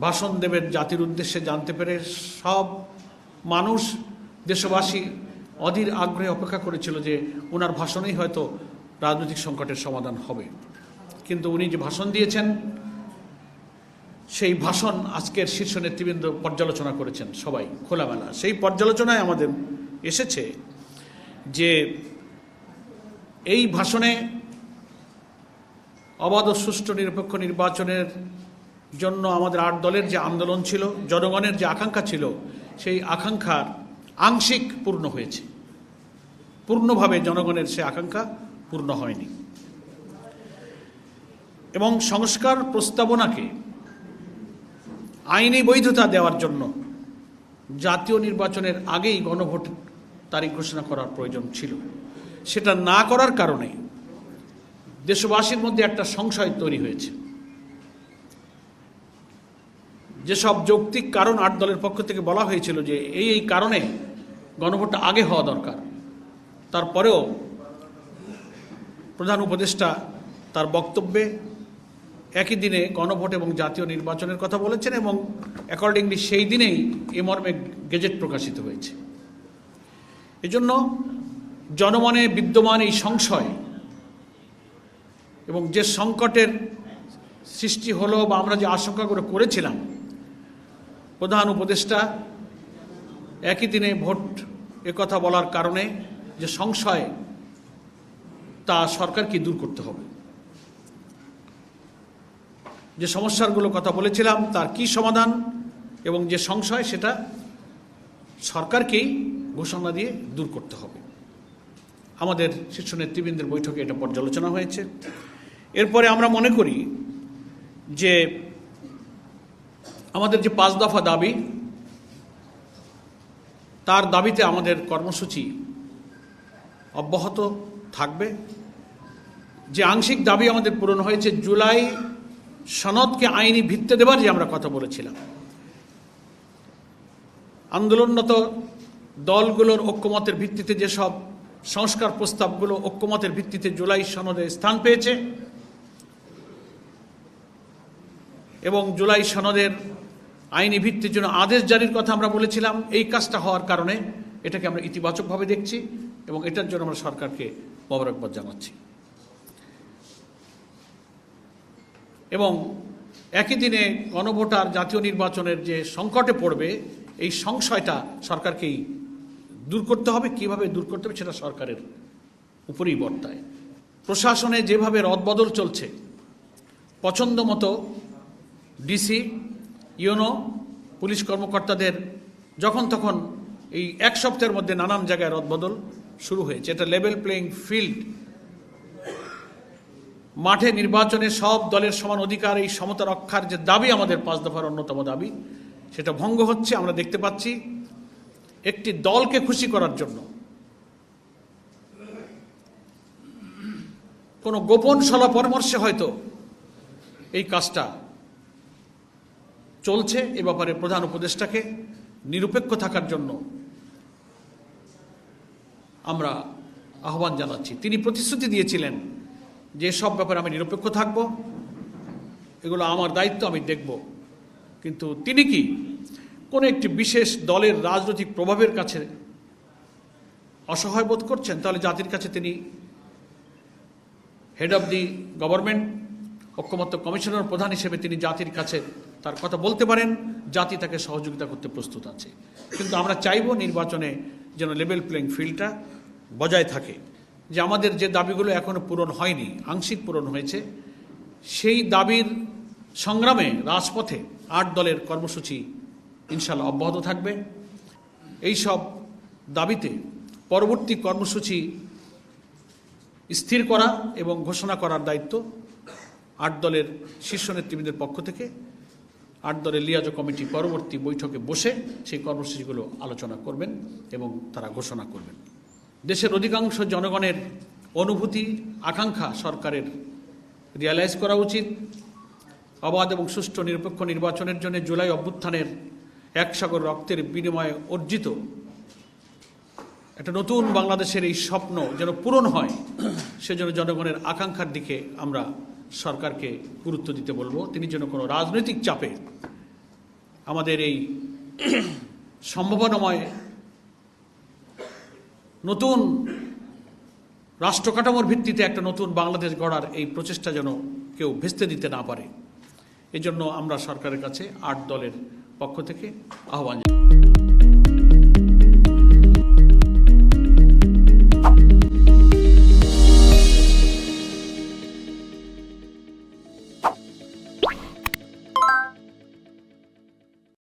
ভাষণ দেবেন জাতির উদ্দেশ্যে জানতে পেরে সব মানুষ, দেশবাসী অধীর আগ্রহে অপেক্ষা করেছিল যে ওনার ভাষণেই হয়তো রাজনৈতিক সংকটের সমাধান হবে। কিন্তু উনি যে ভাষণ দিয়েছেন, সেই ভাষণ আজকের শীর্ষ নেতৃবৃন্দ পর্যালোচনা করেছেন সবাই খোলামেলা। সেই পর্যালোচনায় আমাদের এসেছে যে এই ভাষণে অবাধ সুষ্ঠু নিরপেক্ষ নির্বাচনের জন্য আমাদের আট দলের যে আন্দোলন ছিল, জনগণের যে আকাঙ্ক্ষা ছিল, সেই আকাঙ্ক্ষার আংশিক পূর্ণ হয়েছে। পূর্ণভাবে জনগণের সে আকাঙ্ক্ষা পূর্ণ হয়নি। এবং সংস্কার প্রস্তাবনাকে আইনি বৈধতা দেওয়ার জন্য জাতীয় নির্বাচনের আগেই গণভোট তারিখ ঘোষণা করার প্রয়োজন ছিল। সেটা না করার কারণে দেশবাসীর মধ্যে একটা সংশয় তৈরি হয়েছে। যেসব যৌক্তিক কারণ আট দলের পক্ষ থেকে বলা হয়েছিল যে এই এই কারণে গণভোটটা আগে হওয়া দরকার। তারপরেও প্রধান উপদেষ্টা তার বক্তব্যে একই দিনে গণভোট এবং জাতীয় নির্বাচনের কথা বলেছেন এবং অ্যাকর্ডিংলি সেই দিনেই এ মর্মে গেজেট প্রকাশিত হয়েছে। এজন্য জনমনে বিদ্যমান এই সংশয় এবং যে সংকটের সৃষ্টি হলো বা আমরা যে আশঙ্কাগুলো করেছিলাম প্রধান উপদেষ্টা, একই দিনে ভোট কথা বলার কারণে যে সংশয়, তা সরকারকে দূর করতে হবে। যে সমস্যাগুলো কথা বলেছিলাম, তার কি সমাধান এবং যে সংশয়, সেটা সরকারকেই ঘোষণা দিয়ে দূর করতে হবে। আমাদের শীর্ষ নেতৃবৃন্দের বৈঠকে এটা পর্যালোচনা হয়েছে। এরপরে আমরা মনে করি যে আমাদের যে পাঁচ দফা দাবি, তার দাবিতে আমাদের কর্মসূচি অব্যাহত থাকবে। যে আংশিক দাবি আমাদের পূরণ হয়েছে জুলাই সনদকে আইনি ভিত্তি দেবার যে আমরা কথা বলেছিলাম। আন্দোলনরত দলগুলোর ঐক্যমতের ভিত্তিতে যেসব সংস্কার প্রস্তাবগুলো ঐক্যমতের ভিত্তিতে জুলাই সনদে স্থান পেয়েছে এবং জুলাই সনদের আইনি ভিত্তির জন্য আদেশ জারির কথা আমরা বলেছিলাম। এই কাজটা হওয়ার কারণে এটাকে আমরা ইতিবাচকভাবে দেখছি এবং এটার জন্য আমরা সরকারকে মোবারকবাদ জানাচ্ছি। এবং একই দিনে গণভোটার জাতীয় নির্বাচনের যে সংকটে পড়বে, এই সংশয়টা সরকারকেই দূর করতে হবে। কীভাবে দূর করতে হবে সেটা সরকারের উপরেই বর্তায়। প্রশাসনে যেভাবে রদবদল চলছে পছন্দ মতো ডিসি ইউনো পুলিশ কর্মকর্তাদের যখন তখন এই এক সপ্তাহের মধ্যে নানান জায়গায় রদবদল শুরু হয়েছে। এটা লেভেল প্লেয়িং ফিল্ড মাঠে নির্বাচনে সব দলের সমান অধিকার, এই সমতা রক্ষার যে দাবি আমাদের পাঁচ দফার অন্যতম দাবি, সেটা ভঙ্গ হচ্ছে। আমরা দেখতে পাচ্ছি একটি দলকে খুশি করার জন্য। কোনো গোপন সলা পরামর্শে হয়তো এই কাজটা চলছে এ ব্যাপারে প্রধান উপদেষ্টাকে নিরপেক্ষ থাকার জন্য আমরা আহ্বান জানাচ্ছি। তিনি প্রতিশ্রুতি দিয়েছিলেন যে সব ব্যাপারে আমি নিরপেক্ষ থাকব, এগুলো আমার দায়িত্ব, আমি দেখব। কিন্তু তিনি কি কোনো একটি বিশেষ দলের রাজনৈতিক প্রভাবের কাছে অসহায় বোধ করছেন? তাহলে জাতির কাছে তিনি হেড অব দি গভর্নমেন্ট ঐক্যমত্য কমিশনার প্রধান হিসেবে তিনি জাতির কাছে তার কথা বলতে পারেন। জাতি তাকে সহযোগিতা করতে প্রস্তুত আছে। কিন্তু আমরা চাইব নির্বাচনে যেন লেভেল প্লেইং ফিল্ডটা বজায় থাকে। যে আমাদের যে দাবিগুলো এখনও পূরণ হয়নি, আংশিক পূরণ হয়েছে, সেই দাবির সংগ্রামে, রাজপথে আট দলের কর্মসূচি ইনশাল্লাহ অব্যাহত থাকবে। এই সব দাবিতে পরবর্তী কর্মসূচি স্থির করা এবং ঘোষণা করার দায়িত্ব আট দলের শীর্ষ নেতৃবৃন্দের পক্ষ থেকে আট দলের লিয়াজো কমিটি পরবর্তী বৈঠকে বসে সেই কর্মসূচিগুলো আলোচনা করবেন এবং তারা ঘোষণা করবেন। দেশের অধিকাংশ জনগণের অনুভূতি, আকাঙ্ক্ষা সরকারের রিয়ালাইজ করা উচিত। অবাধ এবং সুষ্ঠু নিরপেক্ষ নির্বাচনের জন্য জুলাই অভ্যুত্থানের একসাগর রক্তের বিনিময়ে অর্জিত একটা নতুন বাংলাদেশের এই স্বপ্ন যেন পূরণ হয়, সেজন্য জনগণের আকাঙ্ক্ষার দিকে আমরা সরকারকে গুরুত্ব দিতে বলব। তিনি যেন কোনো রাজনৈতিক চাপে আমাদের এই সম্ভাবনাময় নতুন রাষ্ট্র কাঠামোর ভিত্তিতে একটা নতুন বাংলাদেশ গড়ার এই প্রচেষ্টা যেন কেউ ভেস্তে দিতে না পারে। এজন্য আমরা সরকারের কাছে আট দলের পক্ষ থেকে আহ্বান জানাই।